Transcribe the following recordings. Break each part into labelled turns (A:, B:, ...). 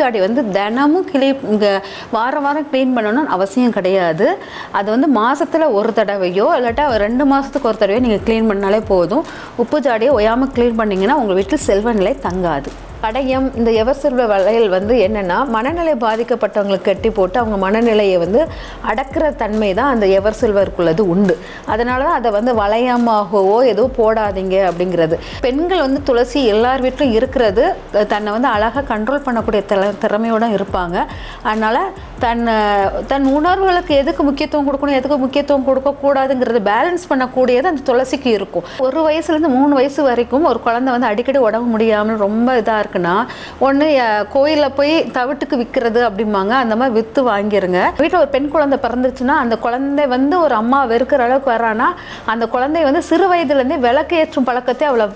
A: ஜாடி வந்து தினமும் கிளீ வாரம் வாரம் க்ளீன் பண்ணணும்னு அவசியம் கிடையாது. அது வந்து மாதத்தில் ஒரு தடவையோ இல்லாட்டா ரெண்டு மாதத்துக்கு ஒரு தடவையோ நீங்கள் க்ளீன் பண்ணாலே போதும். உப்பு ஜாடியை ஒயாமல் க்ளீன் பண்ணிங்கன்னா உங்கள் வீட்டில் செல்வ நிலை தங்காது. கடையம் இந்த எவர் வளையல் வந்து என்னென்னா மனநிலை பாதிக்கப்பட்டவங்களுக்கு கட்டி போட்டு அவங்க மனநிலையை வந்து அடக்கிற தன்மை தான் அந்த எவர் சில்வருக்குள்ளது உண்டு. அதனால தான் அதை வந்து வளையமாகவோ எதுவும் போடாதீங்க அப்படிங்கிறது. பெண்கள் வந்து துளசி எல்லார் வீட்டிலும் இருக்கிறது தன்னை வந்து அழகாக கண்ட்ரோல் பண்ணக்கூடிய திற திறமையோட இருப்பாங்க. அதனால் தன்னை தன் உணர்வுகளுக்கு எதுக்கு முக்கியத்துவம் கொடுக்கணும் எதுக்கு முக்கியத்துவம் கொடுக்கக்கூடாதுங்கிறது பேலன்ஸ் பண்ணக்கூடியது அந்த துளசிக்கு இருக்கும். ஒரு வயசுலேருந்து மூணு வயசு வரைக்கும் ஒரு குழந்தை வந்து அடிக்கடி உடம்பு முடியாமல் ரொம்ப இதாக இருக்குன்னா ஒன்று கோயிலில் போய் தவிட்டுக்கு விற்கிறது அப்படிம்பாங்க. அந்த மாதிரி விற்று வாங்கிருங்க. வீட்டில் ஒரு பெண் குழந்தை பிறந்துச்சுன்னா அந்த குழந்தை வந்து ஒரு அம்மா வெறுக்கிற அளவுக்கு வரானா அந்த குழந்தை வந்து சிறு வயதுலேருந்தே விளக்கு ஏற்றும் பழக்கத்தை அவளை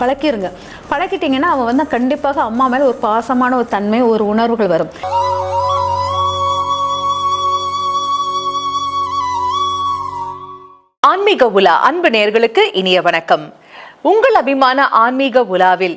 A: பழக்கிருங்க. பழக்கிட்டீங்கன்னா அவன் வந்து கண்டிப்பாக அம்மா மேலே ஒரு பாசமான ஒரு தன்மை ஒரு உணர்வுகள் வரும்.
B: ஆன்மீக உலா அன்பு நேர்களுக்கு இனிய வணக்கம். உங்கள் அபிமான ஆன்மீக உலாவில்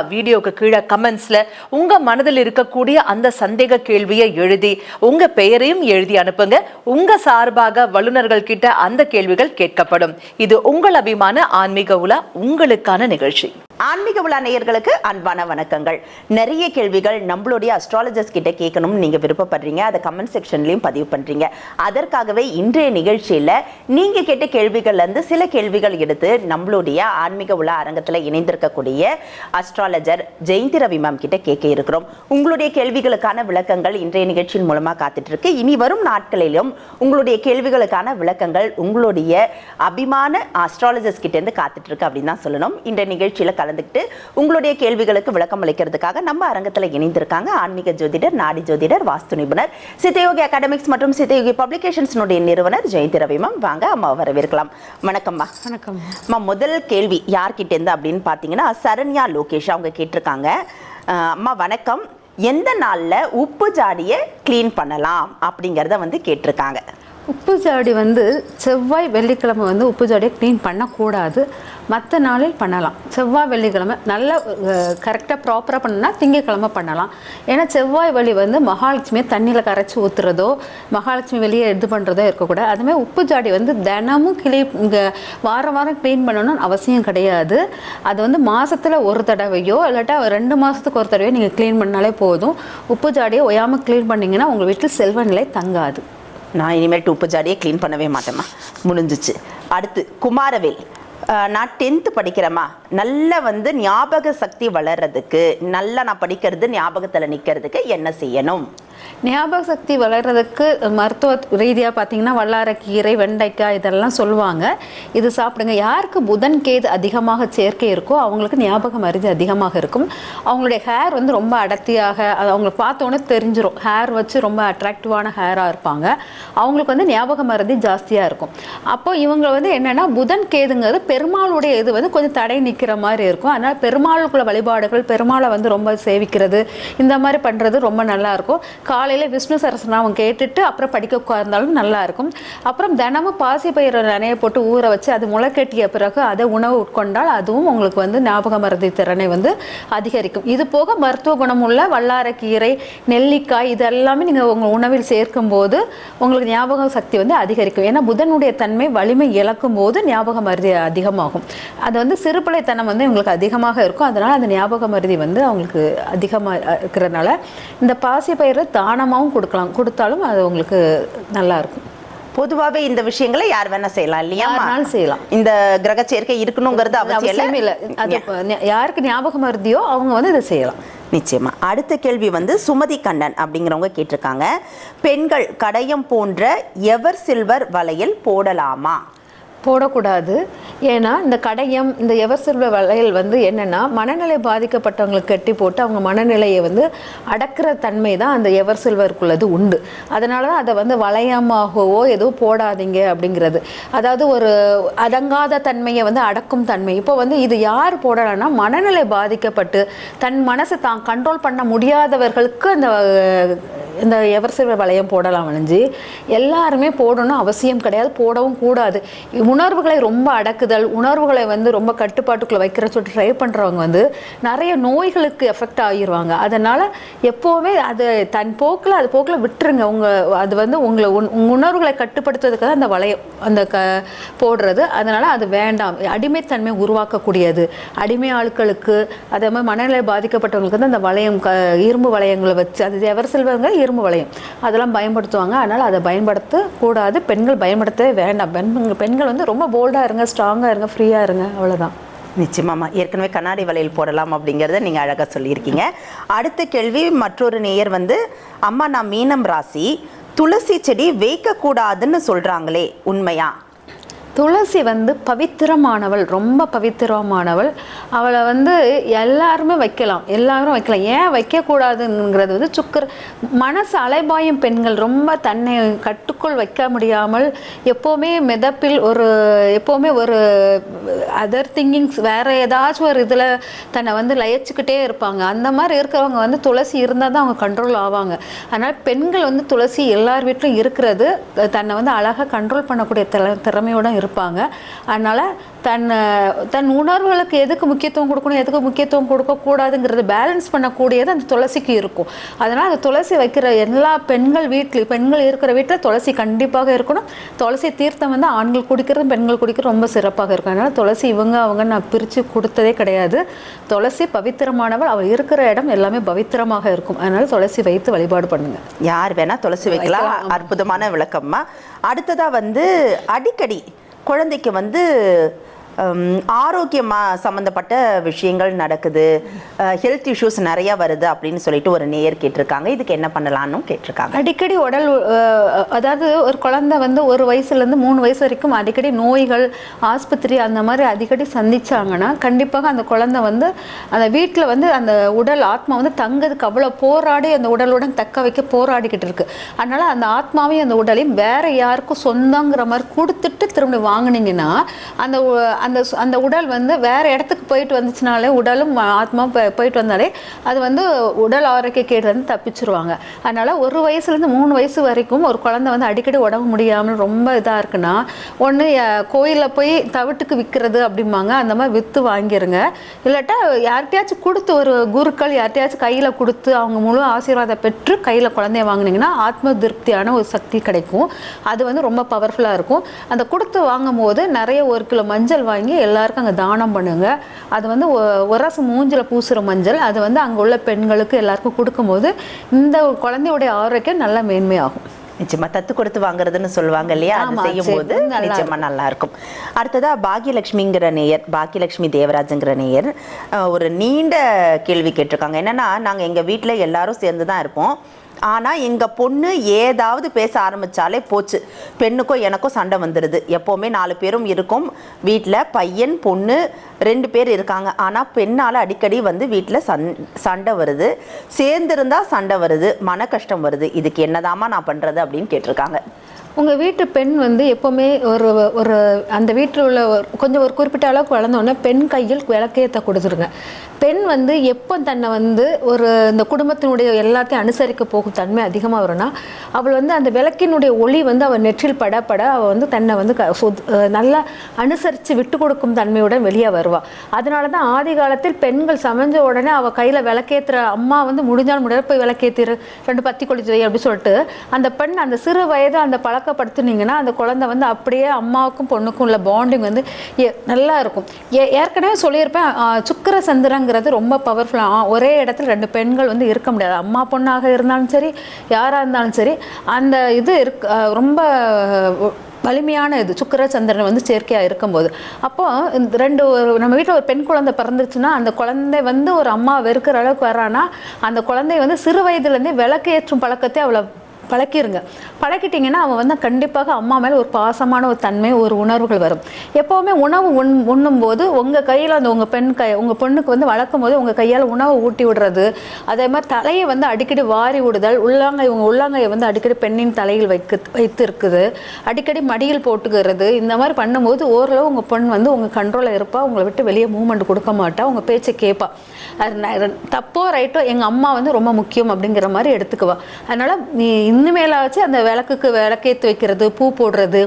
B: வீடியோக்கு கீழே கமெண்ட்ஸில் உங்கள் மனதில் இருக்கக்கூடிய அந்த சந்தேக கேள்வியை எழுதி உங்க பெயரையும் எழுதி அனுப்புங்க. உங்க சார்பாக வல்லுனர்கள் கிட்ட அந்த கேள்விகள் கேட்கப்படும். இது உங்கள் அபிமான ஆன்மீக உலா உங்களுக்கான நிகழ்ச்சி.
C: ஆன்மீக விழா நேயர்களுக்கு அன்பான வணக்கங்கள். நிறைய கேள்விகள் நம்மளுடைய அஸ்ட்ராலஜர்ஸ் கிட்ட கேட்கணும்னு நீங்க விருப்பப்படுறீங்க. அதை கமெண்ட் செக்ஷன்லயும் பதிவு பண்றீங்க. அதற்காகவே இன்றைய நிகழ்ச்சியில நீங்க கேட்ட கேள்விகள்ல இருந்து சில கேள்விகள் எடுத்து நம்மளுடைய ஆன்மீக விழா அரங்கத்துல இணைந்திருக்கக்கூடிய அஸ்ட்ராலஜர் ஜெயந்தி ரவி மேம் கிட்ட கேட்க இருக்கிறோம். உங்களுடைய கேள்விகளுக்கான விளக்கங்கள் இன்றைய நிகழ்ச்சியின் மூலமா காத்துட்டு இருக்கு இனி வரும் நாட்களிலும் உங்களுடைய கேள்விகளுக்கான விளக்கங்கள் உங்களுடைய அபிமான அஸ்ட்ராலஜர்ஸ் கிட்ட இருந்து காத்துட்டு இருக்கு அப்படின்னு தான் சொல்லணும். இந்த நிகழ்ச்சியில கலந்துக்கிட்டு உங்களுடைய கேள்விகளுக்கு விளக்கம் அளிக்கிறதுக்காக நம்ம அரங்கத்துல இணைந்திருக்காங்க. ஆன்மீக ஜோதிடர் நாடி ஜோதிடர் வாஸ்து நிபுணர் சித்தயோகி அகாடமிக்ஸ் மற்றும் சித்தயோகி பப்ளிகேஷன்ஸ்னுடைய நிறுவனர் ஜெயந்தி ரவி மேம் வாங்க அம்மா வரவேற்கலாம். வணக்கம்மா
A: வணக்கம்.
C: முதல் கேள்வி யார்கிட்ட இருந்து அப்படின்னு பார்த்தீங்கன்னா சரண்யா லோகேஷ். அவங்க கேட்டிருக்காங்க. அம்மா வணக்கம். எந்த நாள்ல உப்பு ஜாடியை க்ளீன் பண்ணலாம் அப்படிங்கிறத வந்து கேட்டிருக்காங்க.
A: உப்பு ஜாடி வந்து செவ்வாய் வெள்ளிக்கிழமை வந்து உப்பு ஜாடியை க்ளீன் பண்ணக்கூடாது. மற்ற நாளில் பண்ணலாம். செவ்வாய் வெள்ளிக்கிழமை நல்லா கரெக்டாக ப்ராப்பராக பண்ணா திங்கக்கிழமை பண்ணலாம். ஏன்னா செவ்வாய் வழி வந்து மகாலட்சுமியை தண்ணியில் கரைச்சி ஊற்றுறதோ மகாலட்சுமி வெளியே இது பண்ணுறதோ இருக்கக்கூடாது. அதுமாதிரி உப்பு ஜாடி வந்து தினமும் கிளீ இங்கே வாரம் வாரம் க்ளீன் பண்ணணும்னு அவசியம் கிடையாது. அது வந்து மாதத்தில் ஒரு தடவையோ இல்லாட்டா ரெண்டு மாதத்துக்கு ஒரு தடவையோ நீங்கள் க்ளீன் பண்ணாலே போதும். உப்பு ஜாடியை ஒயாமல் க்ளீன் பண்ணிங்கன்னா உங்கள் வீட்டில் செல்வநிலை தங்காது.
C: நான் இனிமேல் உப்பு ஜாடியை க்ளீன் பண்ணவே மாட்டேம்மா. முடிஞ்சிச்சு. அடுத்து குமாரவேல். நான் டென்த்து படிக்கிறேம்மா. நல்லா வந்து ஞாபக சக்தி வளர்றதுக்கு நல்லா நான் படிக்கிறது ஞாபகத்தில் நிற்கிறதுக்கு என்ன செய்யணும்?
A: ஞாபக சக்தி வளர்கிறதுக்கு மருத்துவ ரீதியாக பார்த்தீங்கன்னா வல்லாரக்கீரை வெண்டைக்காய் இதெல்லாம் சொல்லுவாங்க. இது சாப்பிடுங்க. யாருக்கு புதன் கேது அதிகமாக சேர்க்கை இருக்கோ அவங்களுக்கு ஞாபக மருதி அதிகமாக இருக்கும். அவங்களுடைய ஹேர் வந்து ரொம்ப அடர்த்தியாக அது அவங்களை பார்த்தோன்னே தெரிஞ்சிடும் ஹேர் வச்சு ரொம்ப அட்ராக்டிவான ஹேராக இருப்பாங்க. அவங்களுக்கு வந்து ஞாபக மருதி ஜாஸ்தியாக இருக்கும். அப்போ இவங்க வந்து என்னென்னா புதன் கேதுங்கிறது பெருமாளுடைய இது வந்து கொஞ்சம் தடை நிற்கிற மாதிரி இருக்கும். அதனால் பெருமாளுக்குள்ள வழிபாடுகள் பெருமாளை வந்து ரொம்ப சேவிக்கிறது இந்த மாதிரி பண்ணுறது ரொம்ப நல்லாயிருக்கும் காலையில் விஷ்ணு சரஸ்நாமம் கேட்டுட்டு அப்புறம் படிக்க உட்கார்ந்தாலும் நல்லாயிருக்கும் அப்புறம் தினமும் பாசி பயிரை நினைய போட்டு ஊற வச்சு அது முளைக்கட்டிய பிறகு அதை உணவு உட்கொண்டால் அதுவும் உங்களுக்கு வந்து ஞாபக மருதி திறனை வந்து அதிகரிக்கும். இது போக மருத்துவ குணமுள்ள வல்லாரக்கீரை நெல்லிக்காய் இது எல்லாமே நீங்கள் உங்கள் உணவில் சேர்க்கும் போது உங்களுக்கு ஞாபக சக்தி வந்து அதிகரிக்கும். ஏன்னா புதனுடைய தன்மை வலிமை இழக்கும் போது ஞாபக மருதி அதிகமாகும். அது வந்து சிறுபிள்ளைத்தனம் வந்து உங்களுக்கு அதிகமாக இருக்கும். அதனால் அந்த ஞாபக மருதி வந்து அவங்களுக்கு அதிகமாக இருக்கிறதுனால இந்த பாசி பயிரை தானமாகவும் கொடுக்கலாம். கொடுத்தாலும் அது உங்களுக்கு நல்லா இருக்கும்
C: பொதுவாகவே இந்த விஷயங்களை யார் வேணா செய்யலாம் இல்லையா?
A: யாருனாலும் செய்யலாம்.
C: இந்த கிரக சேர்க்கை இருக்கணுங்கிறது அவசியம்
A: இல்லை. அது யாருக்கு ஞாபக மருதியோ அவங்க வந்து இதை செய்யலாம்.
C: நிச்சயமா. அடுத்த கேள்வி வந்து சுமதி கண்ணன் அப்படிங்கிறவங்க கேட்டிருக்காங்க. பெண்கள் கடையம் போன்ற எவர் சில்வர் வளையல் போடலாமா?
A: போடக்கூடாது. ஏன்னா இந்த கடையம் இந்த எவர்சில்வ வளையல் வந்து என்னென்னா மனநிலை பாதிக்கப்பட்டவங்களுக்கு கட்டி போட்டு அவங்க மனநிலையை வந்து அடக்கிற தன்மை தான் அந்த எவர் சில்வருக்குள்ளது உண்டு. அதனால தான் அதை வந்து வளையமாகவோ எதுவும் போடாதீங்க அப்படிங்கிறது. அதாவது ஒரு அடங்காத தன்மையை வந்து அடக்கும் தன்மை. இப்போ வந்து இது யார் போடலாம்னா மனநிலை பாதிக்கப்பட்டு தன் மனசை தான் கண்ட்ரோல் பண்ண முடியாதவர்களுக்கு அந்த இந்த எவர் வளையம் போடலாம் வளைஞ்சு எல்லாருமே போடணும் அவசியம் கிடையாது போடவும் கூடாது. உணர்வுகளை ரொம்ப அடக்குதல் உணர்வுகளை வந்து ரொம்ப கட்டுப்பாட்டுக்குள்ளே வைக்கிற சொல்லிட்டு ட்ரை பண்ணுறவங்க வந்து நிறைய நோய்களுக்கு எஃபெக்ட் ஆகிருவாங்க. அதனால் எப்போவுமே அது தன் போக்கில் அது போக்கில் விட்டுருங்க. உங்கள் அது வந்து உங்களை உன் உங்கள் உணர்வுகளை கட்டுப்படுத்துறதுக்காக அந்த வளையம் அந்த க போடுறது. அதனால் அது வேண்டாம். அடிமைத்தன்மை உருவாக்கக்கூடியது. அடிமை ஆட்களுக்கு அதே மாதிரி மனநிலை பாதிக்கப்பட்டவங்களுக்கு வந்து அந்த வளையம் க இரும்பு வளையங்களை வச்சு அது எவர் செல்வங்க இரும்பு வளையம். அதெல்லாம் பயன்படுத்துவாங்க. அதனால் அதை பயன்படுத்த கூடாது பெண்கள் பயன்படுத்தவே வேண்டாம். பெண் பெண்கள் வந்து ரொம்ப போல்டாக இருங்க ஸ்ட்ராங்காக இருங்க ஃப்ரீயாக இருங்க. அவ்வளோதான்
C: நிச்சயமாமா ஏற்கனவே கண்ணாடி வளையல் போடலாம் அப்படிங்கிறத நீங்கள் அழகாக சொல்லியிருக்கீங்க. அடுத்த கேள்வி மற்றொரு நேயர் வந்து அம்மா நான் மீனம் ராசி. துளசி செடி வைக்கக்கூடாதுன்னு சொல்கிறாங்களே உண்மையா?
A: துளசி வந்து பவித்திரமானவள் ரொம்ப பவித்திரமானவள். அவளை வந்து எல்லாருமே வைக்கலாம் எல்லாரும் வைக்கலாம். ஏன் வைக்கக்கூடாதுங்கிறது வந்து சுக்கர் மனசு அலைபாயும் பெண்கள் ரொம்ப தன்னை கட்டுக்குள் வைக்க முடியாமல் எப்போவுமே மிதப்பில் ஒரு எப்போவுமே ஒரு அதர் திங்கிங்ஸ் வேற ஏதாச்சும் ஒரு இதில் தன்னை வந்து லயச்சுக்கிட்டே இருப்பாங்க. அந்த மாதிரி இருக்கிறவங்க வந்து துளசி இருந்தால் தான் அவங்க கண்ட்ரோல் ஆவாங்க. அதனால் பெண்கள் வந்து துளசி எல்லார் வீட்டிலும் இருக்கிறது தன்னை வந்து அழகாக கண்ட்ரோல் பண்ணக்கூடிய திற திறமையோட இருப்பாங்க. அதனால் தன் தன் உணர்வுகளுக்கு எதுக்கு முக்கியத்துவம் கொடுக்கணும் எதுக்கு முக்கியத்துவம் கொடுக்கக்கூடாதுங்கிறது பேலன்ஸ் பண்ணக்கூடியது அந்த துளசிக்கு இருக்கும். அதனால் அந்த துளசி வைக்கிற எல்லா பெண்கள் வீட்டில் பெண்கள் இருக்கிற வீட்டில் துளசி கண்டிப்பாக இருக்கணும். துளசி தீர்த்தம் வந்து ஆண்கள் குடிக்கிறது பெண்கள் குடிக்கிறது ரொம்ப சிறப்பாக இருக்கும். அதனால் துளசி இவங்க அவங்க நான் பிரித்து கொடுத்ததே கிடையாது. துளசி பவித்திரமானவள் அவள் இருக்கிற இடம் எல்லாமே பவித்திரமாக இருக்கும். அதனால் துளசி வைத்து வழிபாடு பண்ணுங்க.
C: யார் வேணா துளசி வைக்கலாம். அற்புதமான விளக்கம்மா. அடுத்ததா வந்து அடிக்கடி குழந்தைக்கு வந்து ஆரோக்கியமாக சம்மந்தப்பட்ட விஷயங்கள் நடக்குது. ஹெல்த் இஷ்யூஸ் நிறையா வருது அப்படின்னு சொல்லிட்டு ஒரு நேயர் கேட்டிருக்காங்க. இதுக்கு என்ன பண்ணலான்னு கேட்டிருக்காங்க.
A: அடிக்கடி உடல் அதாவது ஒரு குழந்தை வந்து ஒரு வயசுலேருந்து மூணு வயசு வரைக்கும் அடிக்கடி நோய்கள் ஆஸ்பத்திரி அந்த மாதிரி அடிக்கடி சந்திச்சாங்கன்னா கண்டிப்பாக அந்த குழந்தை வந்து அந்த வீட்டில் வந்து அந்த உடல் ஆத்மா வந்து தங்கிறதுக்கு அவ்வளோ போராடி அந்த உடலுடன் தக்க வைக்க போராடிக்கிட்டு இருக்கு. அதனால் அந்த ஆத்மாவையும் அந்த உடலையும் வேற யாருக்கும் சொந்தங்கிற மாதிரி கொடுத்துட்டு திரும்ப வாங்கினீங்கன்னா அந்த அந்த அந்த உடல் வந்து வேற இடத்துக்கு போயிட்டு வந்துச்சுனாலே உடலும் ஆத்மா போயிட்டு வந்தாலே அது வந்து உடல் ஆரோக்கிய கேடு வந்து தப்பிச்சிருவாங்க. அதனால ஒரு வயசுலேருந்து மூணு வயசு வரைக்கும் ஒரு குழந்தை வந்து அடிக்கடி உடம்பு முடியாமல் ரொம்ப இதாக இருக்குன்னா ஒன்று கோயிலில் போய் தவிட்டுக்கு விற்கிறது அப்படிம்பாங்க. அந்த மாதிரி விற்று வாங்கிருங்க. இல்லாட்டா யார்கிட்டயாச்சும் கொடுத்து ஒரு குருக்கள் யார்கிட்டயாச்சும் கையில் கொடுத்து அவங்க முழு ஆசீர்வாதம் பெற்று கையில் குழந்தைய வாங்குனீங்கன்னா ஆத்ம திருப்தியான ஒரு சக்தி கிடைக்கும். அது வந்து ரொம்ப பவர்ஃபுல்லாக இருக்கும். அந்த கொடுத்து வாங்கும் போது நிறைய ஒரு கிலோ மஞ்சள் வாங்கி எல்லாருக்கும் அங்கே தானம் பண்ணுங்க. அது வந்து உரசு மூஞ்சில் பூசுகிற மஞ்சள் அது வந்து அங்கே உள்ள பெண்களுக்கு எல்லாருக்கும் கொடுக்கும்போது இந்த குழந்தையுடைய ஆரோக்கியம் நல்ல மேன்மையாகும்.
C: நிச்சயமா தத்து கொடுத்து வாங்குறதுன்னு சொல்லுவாங்க இல்லையா? அது செய்யும் போது நிச்சயமா நல்லா இருக்கும். அடுத்ததா பாக்கியலட்சுமிங்கிற நேயர் பாக்கியலட்சுமி தேவராஜங்கிற நேயர் ஒரு நீண்ட கேள்வி கேட்டிருக்காங்க. என்னன்னா நாங்க எங்க வீட்ல எல்லாரும் சேர்ந்து தான் இருப்போம். ஆனால் எங்கள் பொண்ணு ஏதாவது பேச ஆரம்பித்தாலே போச்சு. பெண்ணுக்கும் எனக்கும் சண்டை வந்துடுது எப்போவுமே நாலு பேரும் இருக்கும். வீட்டில் பையன் பொண்ணு ரெண்டு பேர் இருக்காங்க. ஆனால் பெண்ணால் அடிக்கடி வந்து வீட்டில் சண் சண்டை வருது. சேர்ந்துருந்தா சண்டை வருது. மன கஷ்டம் வருது. இதுக்கு என்னதாம்மா நான் பண்ணுறது அப்படின்னு கேட்டிருக்காங்க.
A: உங்கள் வீட்டு பெண் வந்து எப்போவுமே ஒரு ஒரு அந்த வீட்டில் உள்ள ஒரு கொஞ்சம் ஒரு குறிப்பிட்ட அளவுக்கு வளர்ந்தோடனே பெண் கையில் விளக்கேற்ற கொடுத்துருங்க. பெண் வந்து எப்போ தன்னை வந்து ஒரு இந்த குடும்பத்தினுடைய எல்லாத்தையும் அனுசரிக்க போகும் தன்மை அதிகமாக வரும்னா அவள் வந்து அந்த விளக்கினுடைய ஒளி வந்து அவள் நெற்றில் பட பட அவள் வந்து தன்னை வந்து க- நல்லா அனுசரித்து விட்டு கொடுக்கும் தன்மையுடன் வெளியே வருவாள் அதனால தான் ஆதி காலத்தில் பெண்கள் சமைஞ்ச உடனே அவள் கையில் விளக்கேற்றுற அம்மா வந்து முடிஞ்சாலும் முடியாது போய் விளக்கேற்றிரு ரெண்டு பத்தி கொளிச்சு வை அப்படி சொல்லிட்டு அந்த பெண் அந்த சிறு வயது அந்த பழக்கப்படுத்துனீங்கன்னா அந்த குழந்தை வந்து அப்படியே அம்மாவுக்கும் பொண்ணுக்கும் உள்ள பாண்டிங் வந்து நல்லா இருக்கும். ஏ ஏற்கனவே சொல்லியிருப்பேன் சுக்கர சுக்கிர சந்திரங்கிறது ரொம்ப பவர்ஃபுல்லாக ஒரே இடத்துல ரெண்டு பெண்கள் வந்து இருக்க முடியாது. அம்மா பொண்ணாக இருந்தாலும் சரி யாராக இருந்தாலும் சரி அந்த இது இருக்கு ரொம்ப வலிமையான இது சுக்கர சந்திரன் வந்து சேர்க்கையாக இருக்கும்போது. அப்போ இந்த ரெண்டு ஒரு நம்ம வீட்டில் ஒரு பெண் குழந்தை பிறந்துச்சுன்னா அந்த குழந்தை வந்து ஒரு அம்மா வெறுக்கிற அளவுக்கு வரானா அந்த குழந்தை வந்து சிறு வயதுலேருந்தே விளக்கேற்றும் பழக்கத்தை அவளை பழக்கிருங்க. பழக்கிட்டீங்கன்னா அவன் வந்து கண்டிப்பாக அம்மா மேலே ஒரு பாசமான ஒரு தன்மை ஒரு உணர்வுகள் வரும். எப்போவுமே உணவு உண் உண்ணும்போது உங்கள் கையில் அந்த உங்கள் பெண் கை உங்கள் பொண்ணுக்கு வந்து வளர்க்கும் போது உங்கள் கையால் உணவை ஊட்டி விடுறது. அதே மாதிரி தலையை வந்து அடிக்கடி வாரி விடுதல் உள்ளாங்கை உங்கள் உள்ளாங்கையை வந்து அடிக்கடி பெண்ணின் தலையில் வைக்க வைத்து இருக்குது அடிக்கடி மடியில் போட்டுக்கிறது. இந்த மாதிரி பண்ணும்போது ஓரளவு உங்கள் பெண் வந்து உங்கள் கண்ட்ரோலில் இருப்பா. உங்களை விட்டு வெளியே மூவ்மெண்ட் கொடுக்க மாட்டா. உங்கள் பேச்சை கேட்பா அது தப்போ ரைட்டோ எங்கள் அம்மா வந்து ரொம்ப முக்கியம் அப்படிங்கிற மாதிரி எடுத்துக்குவா. அதனால் நீ இனிமேலாச்சு அந்த விளக்குக்கு விளக்கேற்று வைக்கிறது பூ போடுறது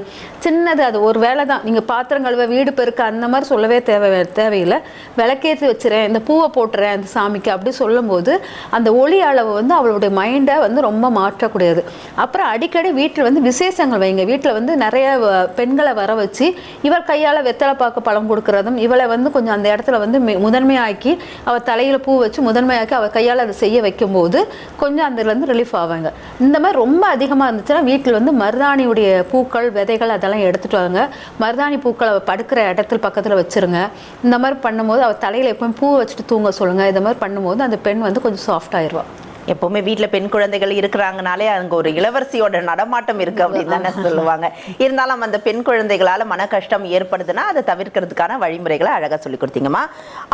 A: சின்னது அது ஒரு வேலை தான். நீங்கள் பாத்திரம் கழுவ வீடு பெருக்க அந்த மாதிரி சொல்லவே தேவை தேவையில்லை. விளக்கேற்றி வச்சுறேன் இந்த பூவை போட்டுறேன் அந்த சாமிக்கு அப்படி சொல்லும்போது அந்த ஒளி அளவு வந்து அவளுடைய மைண்டை வந்து ரொம்ப மாற்றக்கூடியது. அப்புறம் அடிக்கடி வீட்டில் வந்து விசேஷங்கள் வைங்க. வீட்டில் வந்து நிறைய வ- பெண்களை வர வச்சு இவள் கையால் வெத்தலை பாக்கு பழம் கொடுக்குறதும் இவளை வந்து கொஞ்சம் அந்த இடத்துல வந்து முதன்மையாக்கி அவள் தலையில் பூ வச்சு முதன்மையாக்கி அவள் கையால் அதை செய்ய வைக்கும்போது கொஞ்சம் அதுலேருந்து ரிலீஃப் ஆவாங்க. இந்த மாதிரி ரொம்ப அதிகமாக இருந்துச்சுன்னா வீட்டில் வந்து மருதாணியுடைய பூக்கள் விதைகள் அதெல்லாம் எடுத்துகிட்டு வாங்க. மருதாணி பூக்களை படுக்கிற இடத்துல பக்கத்தில் வச்சிருங்க. இந்த மாதிரி பண்ணும்போது அவள் தலையில் எப்பவும் பூ வச்சுட்டு தூங்க சொல்லுங்கள் இந்த மாதிரி பண்ணும்போது அந்த பெண் வந்து கொஞ்சம் சாஃப்ட் ஆயிடுவாள்
C: எப்பவுமே வீட்டில் பெண் குழந்தைகள் இருக்கிறாங்கனாலே அங்கே ஒரு இளவரசியோட நடமாட்டம் இருக்கு அப்படின்னு தானே சொல்லுவாங்க. இருந்தாலும் அந்த பெண் குழந்தைகளால் மன கஷ்டம் ஏற்படுதுன்னா அதை தவிர்க்கிறதுக்கான வழிமுறைகளை அழகாக சொல்லி கொடுத்தீங்கம்மா.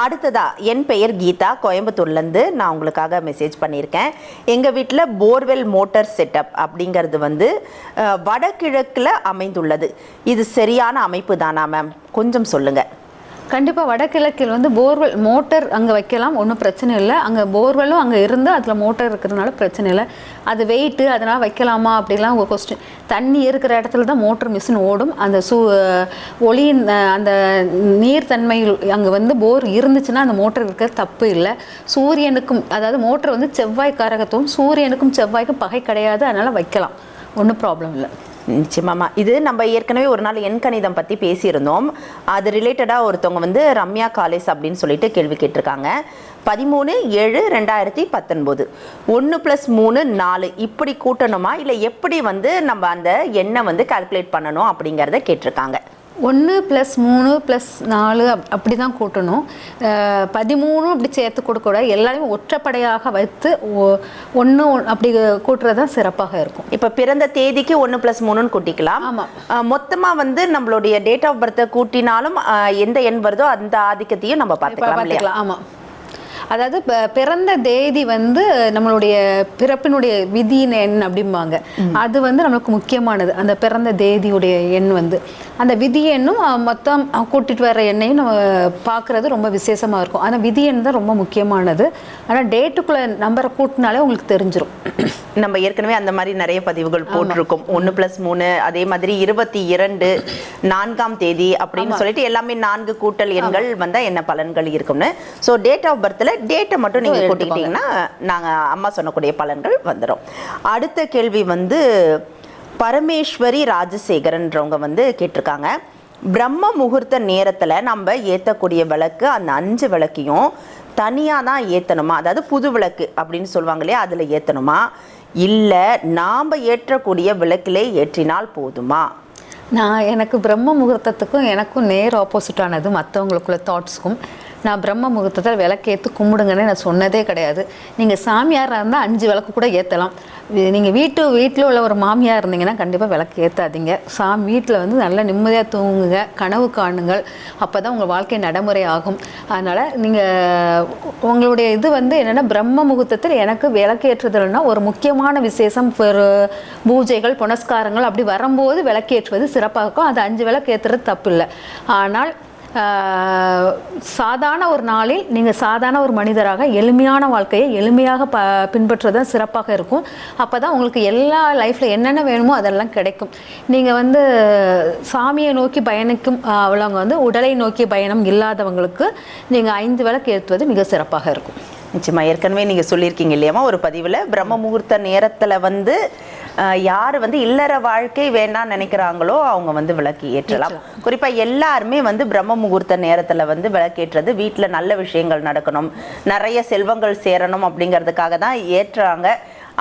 C: அடுத்ததா என் பெயர் கீதா. கோயம்புத்தூர்ல இருந்து நான் உங்களுக்காக மெசேஜ் பண்ணியிருக்கேன். எங்க வீட்ல போர்வெல் மோட்டார் செட்டப் அப்படிங்கிறது வந்து வடகிழக்கில் வடகிழக்குல அமைந்துள்ளது. இது சரியான அமைப்பு தானா மேம் கொஞ்சம் சொல்லுங்க.
A: கண்டிப்பாக வடகிழக்கில் வந்து போர்வெல் மோட்டர் அங்கே வைக்கலாம் ஒன்றும் பிரச்சனை இல்லை. அங்கே போர்வெல்லும் அங்கே இருந்து அதில் மோட்டர் இருக்கிறதுனால பிரச்சனை இல்லை. அது வெயிட்டு அதனால் வைக்கலாமா அப்படிலாம் ஒரு கொஸ்டின் தண்ணி இருக்கிற இடத்துல தான் மோட்டர் மிஷின் ஓடும். அந்த சூ ஒளியின் அந்த நீர்த்தன்மையில் அங்கே வந்து போர் இருந்துச்சுன்னா அந்த மோட்டர் இருக்க தப்பு இல்லை. சூரியனுக்கும் அதாவது மோட்டர் வந்து செவ்வாய் காரகத்துவம் சூரியனுக்கும் செவ்வாய்க்கும் பகை கிடையாது. அதனால் வைக்கலாம். ஒன்றும் ப்ராப்ளம் இல்லை.
C: நிச்சயமாமா இது நம்ம ஏற்கனவே ஒரு நாள் எண் கணிதம் பற்றி பேசியிருந்தோம். அது ரிலேட்டடாக ஒருத்தவங்க வந்து ரம்யா காலேஸ் அப்படின்னு சொல்லிட்டு கேள்வி கேட்டிருக்காங்க. பதிமூணு ஏழு ரெண்டாயிரத்தி பத்தொன்பது. ஒன்று ப்ளஸ் மூணு நாலு. இப்படி கூட்டணுமா? இல்லை எப்படி வந்து நம்ம அந்த எண்ணை வந்து கால்குலேட் பண்ணணும் அப்படிங்கிறத கேட்டிருக்காங்க.
A: ஒன்று ப்ளஸ் மூணு ப்ளஸ் நாலு அப் அப்படி தான் கூட்டணும். அஹ் பதிமூணு அப்படி சேர்த்து கொடுக்கக்கூடாது. எல்லாரையும் ஒற்றைப்படையாக வைத்து ஒன்று அப்படி கூட்டுறது தான் சிறப்பாக இருக்கும்.
C: இப்போ பிறந்த தேதிக்கு ஒன்று ப்ளஸ் மூணுன்னு கூட்டிக்கலாம்.
A: ஆமா.
C: மொத்தமாக வந்து நம்மளுடைய டேட் ஆஃப் பர்த்தை கூட்டினாலும் எந்த எண் வருதோ அந்த ஆதிக்கத்தையும் நம்ம பார்த்துக்கலாம்
A: ஆமாம் அதாவது பிறந்த தேதி வந்து நம்மளுடைய பிறப்பினுடைய விதியின் எண் அப்படிம்பாங்க. அது வந்து நம்மளுக்கு முக்கியமானது. அந்த பிறந்த தேதியுடைய எண் வந்து. அந்த விதி எண்ணும் மொத்தம் கூட்டிட்டு வர எண்ணையும் நம்ம பார்க்குறது ரொம்ப விசேஷமாக இருக்கும். ஆனால் விதி எண் தான் ரொம்ப முக்கியமானது. ஆனால் டேட்டுக்குள்ளே நம்பரை கூட்டினாலே உங்களுக்கு தெரிஞ்சிரும்.
C: நம்ம ஏற்கனவே அந்த மாதிரி நிறைய பதிவுகள் போட்டிருக்கோம். ஒன்று ப்ளஸ் மூணு அதே மாதிரி இருபத்தி இரண்டு நான்காம் தேதி அப்படின்னு சொல்லிட்டு எல்லாமே நான்கு கூட்டல் எண்கள் வந்தா என்ன பலன்கள் இருக்கும்னு. ஸோ டேட் ஆஃப் பர்த்தில் டேட்டை மட்டும் நீங்க கூட்டிக்கிட்டீங்கன்னா நாங்க அம்மா சொன்னக்கூடிய பலன்கள் வந்துடும் அடுத்த கேள்வி வந்து பரமேஸ்வரி ராஜசேகரன்றவங்க வந்து கேட்டிருக்காங்க. பிரம்ம முகூர்த்த நேரத்துல நம்ம ஏத்தக்கூடிய விளக்கு அந்த அஞ்சு விளக்கையும் தனியாக தான் ஏற்றணுமா அதாவது புது விளக்கு அப்படின்னு சொல்லுவாங்க இல்லையா அதில் ஏற்றணுமா இல்லை நாம் ஏற்றக்கூடிய விளக்கிலே ஏற்றினால் போதுமா?
A: நான் எனக்கு பிரம்ம முகூர்த்தத்துக்கும் எனக்கும் நேர் ஆப்போசிட்டானது மற்றவங்களுக்குள்ள தாட்ஸ்க்கும் நான் பிரம்ம முகூர்த்தத்தில் விளக்கேற்று கும்பிடுங்கன்னு நான் சொன்னதே கிடையாது. நீங்கள் சாமியாராக இருந்தால் அஞ்சு விளக்கு கூட ஏற்றலாம் நீங்கள் வீட்டு வீட்டில் உள்ள ஒரு மாமியார் இருந்தீங்கன்னா கண்டிப்பாக விளக்கு ஏற்றாதீங்க சாமி வீட்டில் வந்து நல்லா நிம்மதியாக தூங்குங்க கனவு காணுங்கள். அப்போ தான் உங்கள் வாழ்க்கை நடைமுறை ஆகும். அதனால் நீங்கள் உங்களுடைய இது வந்து என்னென்னா பிரம்ம முகூர்த்தத்தில் எனக்கு விளக்கேற்றுதல்னா ஒரு முக்கியமான விசேஷம் ஒரு பூஜைகள் புனஸ்காரங்கள் அப்படி வரும்போது விளக்கேற்றுவது சிறப்பாக இருக்கும். அது அஞ்சு விளக்கு ஏற்றுறது தப்பு இல்லை ஆனால் சாதாரண ஒரு நாளில் நீங்கள் சாதாரண ஒரு மனிதராக எளிமையான வாழ்க்கையை எளிமையாக ப பின்பற்றுறது தான் சிறப்பாக இருக்கும். அப்போ தான் உங்களுக்கு எல்லா லைஃப்பில் என்னென்ன வேணுமோ அதெல்லாம் கிடைக்கும். நீங்கள் வந்து சாமியை நோக்கி பயணிக்கும் உள்ளவங்க வந்து உடலை நோக்கி பயணம் இல்லாதவங்களுக்கு நீங்கள் ஐந்து விளக்கு ஏற்றுவது மிக சிறப்பாக இருக்கும்.
C: நிச்சயமாக ஏற்கனவே நீங்கள் சொல்லியிருக்கீங்க இல்லையாமா ஒரு பதிவில் பிரம்ம முகூர்த்த நேரத்தில் வந்து யார் வந்து இல்லற வாழ்க்கை வேண்டாம்னு நினைக்கிறாங்களோ அவங்க வந்து விளக்கு ஏற்றலாம். குறிப்பா எல்லாருமே வந்து பிரம்ம முகூர்த்த நேரத்துல வந்து விளக்கேற்றது வீட்டுல நல்ல விஷயங்கள் நடக்கணும் நிறைய செல்வங்கள் சேரணும் அப்படிங்கிறதுக்காக தான் ஏற்றுறாங்க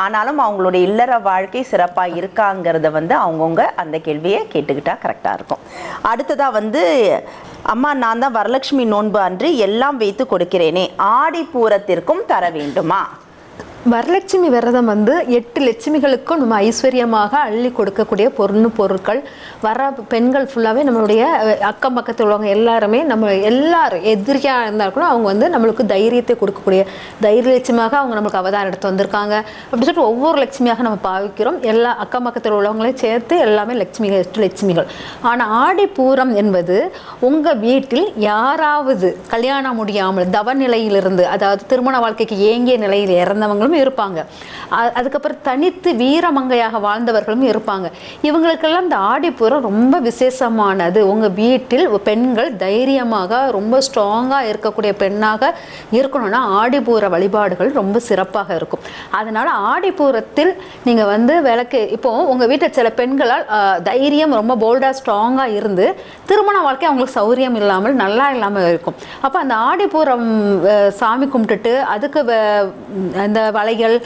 C: ஆனாலும் அவங்களுடைய இல்லற வாழ்க்கை சிறப்பா இருக்காங்கிறத வந்து அவங்கவுங்க அந்த கேள்வியை கேட்டுக்கிட்டா கரெக்டா இருக்கும். அடுத்ததா வந்து அம்மா நான் தான் வரலட்சுமி நோன்பு அன்று எல்லாம் வைத்து கொடுக்கிறேனே ஆடி பூரத்திற்கும் தர வேண்டுமா?
A: வரலட்சுமி விரதம் வந்து எட்டு லட்சுமிகளுக்கும் நம்ம ஐஸ்வர்யமாக அள்ளி கொடுக்கக்கூடிய பொருள் பொருட்கள். வர பெண்கள் ஃபுல்லாகவே நம்மளுடைய அக்கம் பக்கத்தில் உள்ளவங்க எல்லாருமே நம்ம எல்லாரும் எதிரியாக இருந்தால் கூட அவங்க வந்து நம்மளுக்கு தைரியத்தை கொடுக்கக்கூடிய தைரிய லட்சியமாக அவங்க நம்மளுக்கு அவதாரம் எடுத்து வந்திருக்காங்க. அப்படின்னு சொல்லிட்டு ஒவ்வொரு லட்சுமியாக நம்ம பாவிக்கிறோம். எல்லா அக்கம் பக்கத்தில் உள்ளவங்களையும் சேர்த்து எல்லாமே லட்சுமிகள் எட்டு லட்சுமிகள். ஆனால் ஆடி பூரம் என்பது உங்கள் வீட்டில் யாராவது கல்யாணம் முடியாமல் தவ நிலையிலிருந்து அதாவது திருமண வாழ்க்கைக்கு ஏங்கிய நிலையில் இறந்தவங்களும் இருப்பாங்க. அதுக்கப்புறம் தனித்து வீரமங்கையாக வாழ்ந்தவர்களும் இருப்பாங்க. இவங்களுக்கெல்லாம் இந்த ஆடிப்புறம் ரொம்ப விசேஷமானது. உங்கள் வீட்டில் பெண்கள் தைரியமாக ரொம்ப ஸ்ட்ராங்காக இருக்கக்கூடிய பெண்ணாக இருக்கணும்னா ஆடிப்பூர வழிபாடுகள் ரொம்ப சிறப்பாக இருக்கும். அதனால் ஆடிப்பூரத்தில் நீங்கள் வந்து விளக்கு இப்போது உங்கள் வீட்டில் சில பெண்களால் தைரியம் ரொம்ப போல்டாக ஸ்ட்ராங்காக இருந்து திருமண வாழ்க்கை அவங்களுக்கு சௌரியம் இல்லாமல் நல்லா இல்லாமல் இருக்கும். அப்போ அந்த ஆடிப்பூரம் சாமி கும்பிட்டுட்டு அதுக்கு வ- அந்த வளையல்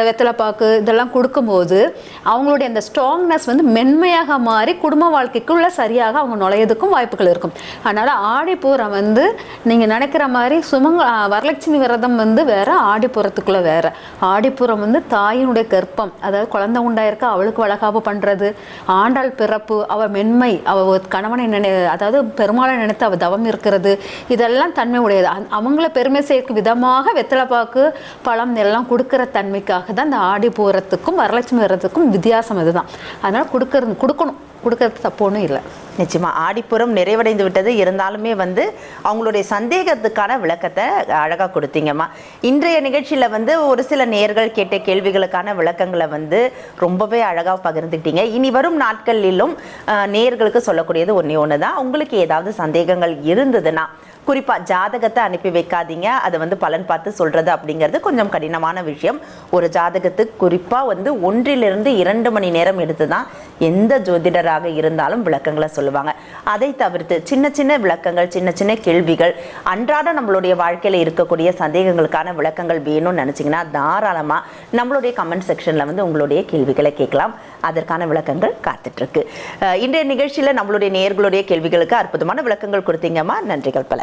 A: வெத்தலைப்பாக்கு இதெல்லாம் கொடுக்கும்போது அவங்களுடைய அந்த ஸ்ட்ராங்னஸ் வந்து மென்மையாக மாறி குடும்ப வாழ்க்கைக்குள்ள சரியாக அவங்க நுழையதுக்கும் வாய்ப்புகள் இருக்கும். அதனால் ஆடிப்பூரம் வந்து நீங்கள் நினைக்கிற மாதிரி சுமங்க வரலட்சுமி விரதம் வந்து வேறு ஆடிப்புறத்துக்குள்ளே வேறு. ஆடிப்புறம் வந்து தாயினுடைய கர்ப்பம் அதாவது குழந்தை உண்டாயிருக்க அவளுக்கு வளகாப்பு பண்ணுறது ஆண்டாள் பிறப்பு அவள் மென்மை அவள் கணவனை நினை அதாவது பெருமாளை நினைத்து அவள் தவம் இருக்கிறது இதெல்லாம் தன்மை உடையது அந்- அவங்கள பெருமை சேர்க்கும் விதமாக வெத்தலைப்பாக்கு பழம் எல்லாம் கொடுக்குற தன்மைக்காக தான் இந்த ஆடிப்பூரத்துக்கும் வரலட்சுமி வர்றதுக்கும் வித்தியாசம் இதுதான். அதனால் கொடுக்கறது கொடுக்கணும். கொடுக்கறது தப்பு ஒன்றும் இல்லை.
C: நிச்சயமாக ஆடிப்புறம் நிறைவடைந்து விட்டது. இருந்தாலுமே வந்து அவங்களுடைய சந்தேகத்துக்கான விளக்கத்தை அழகாக கொடுத்தீங்கம்மா. இன்றைய நிகழ்ச்சியில் வந்து ஒரு சில நேர்கள் கேட்ட கேள்விகளுக்கான விளக்கங்களை வந்து ரொம்பவே அழகாக பகிர்ந்துக்கிட்டீங்க. இனி வரும் நாட்களிலும் நேர்களுக்கு சொல்லக்கூடியது ஒன்றே ஒன்று தான் உங்களுக்கு ஏதாவது சந்தேகங்கள் இருந்ததுன்னா குறிப்பாக ஜாதகத்தை அனுப்பி வைக்காதீங்க. அதை வந்து பலன் பார்த்து சொல்கிறது அப்படிங்கிறது கொஞ்சம் கடினமான விஷயம். ஒரு ஜாதகத்துக்கு குறிப்பாக வந்து ஒன்றிலிருந்து இரண்டு மணி நேரம் எடுத்து தான் எந்த ஜோதிடராக இருந்தாலும் விளக்கங்களை சொல்லுவாங்க. அதை தவிர்த்து சின்ன சின்ன விளக்கங்கள் சின்ன சின்ன கேள்விகள் அன்றாட நம்மளுடைய வாழ்க்கையில் இருக்கக்கூடிய சந்தேகங்களுக்கான விளக்கங்கள் வேணும்னு நினச்சிங்கன்னா தாராளமாக நம்மளுடைய கமெண்ட் செக்ஷனில் வந்து உங்களுடைய கேள்விகளை கேட்கலாம். அதற்கான விளக்கங்கள் காத்துட்ருக்கு. இன்றைய நிகழ்ச்சியில் நம்மளுடைய நேர்களுடைய கேள்விகளுக்கு அற்புதமான விளக்கங்கள் கொடுத்தீங்கம்மா. நன்றிகள் பல.